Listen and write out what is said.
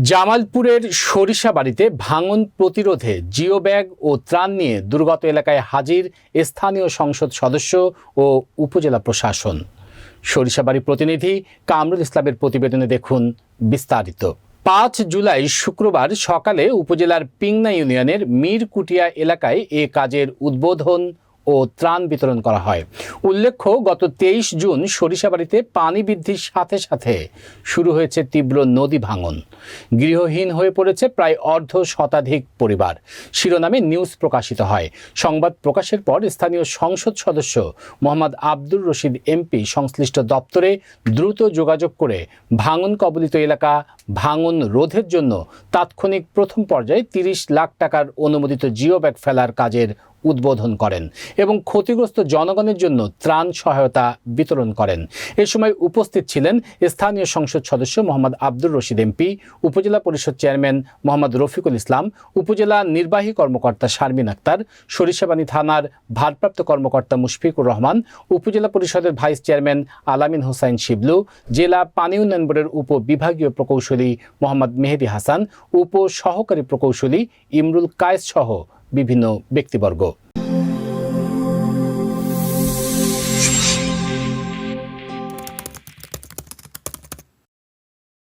জামালপুরের সরিষাবাড়িতে ভাঙন প্রতিরোধে জিও ব্যাগ ও ত্রাণ নিয়ে দুর্গত এলাকায় হাজির স্থানীয় সংসদ সদস্য ও উপজেলা প্রশাসন। সরিষাবাড়ি প্রতিনিধি কামরুল ইসলামের প্রতিবেদনে দেখুন বিস্তারিত। পাঁচ জুলাই শুক্রবার সকালে উপজেলার পিংনা ইউনিয়নের মিরকুটিয়া এলাকায় এ কাজের উদ্বোধন ও ত্রাণ বিতরণ করা হয়। উল্লেখ্য, গত তেইশ জুন সরিষাবাড়িতে পানি বৃদ্ধির সাথে সাথে শুরু হয়েছে তীব্র নদী ভাঙন। গৃহহীন হয়ে পড়েছে প্রায় অর্ধ শতাধিক পরিবার। শিরোনামে নিউজ প্রকাশিত হয়। সংবাদ প্রকাশের পর স্থানীয় সংসদ সদস্য মোহাম্মদ আব্দুর রশিদ এমপি সংশ্লিষ্ট দপ্তরে দ্রুত যোগাযোগ করে ভাঙন কবলিত এলাকা ভাঙন রোধের জন্য তাৎক্ষণিক প্রথম পর্যায়ে তিরিশ লাখ টাকার অনুমোদিত জিও ব্যাগ ফেলার কাজের উদ্বোধন করেন এবং ক্ষতিগ্রস্ত জনগণের জন্য ত্রাণ সহায়তা বিতরণ করেন। এ সময় উপস্থিত ছিলেন স্থানীয় সংসদ সদস্য মোহাম্মদ আব্দুর রশিদ এমপি, উপজেলা পরিষদ চেয়ারম্যান মোহাম্মদ রফিকুল ইসলাম, উপজেলা নির্বাহী কর্মকর্তা শারমিন আক্তার, সরিষাবাণী থানার ভারপ্রাপ্ত কর্মকর্তা মুশফিকুর রহমান, উপজেলা পরিষদের ভাইস চেয়ারম্যান আলামিন হোসাইন শিবলু, জেলা পানি উন্নয়ন বোর্ডের উপ বিভাগীয় প্রকৌশলী মোহাম্মদ মেহেদি হাসান উপ সহকারী প্রকৌশলী ইমরুল কায়েস সহ বিভিন্ন ব্যক্তিবর্গ।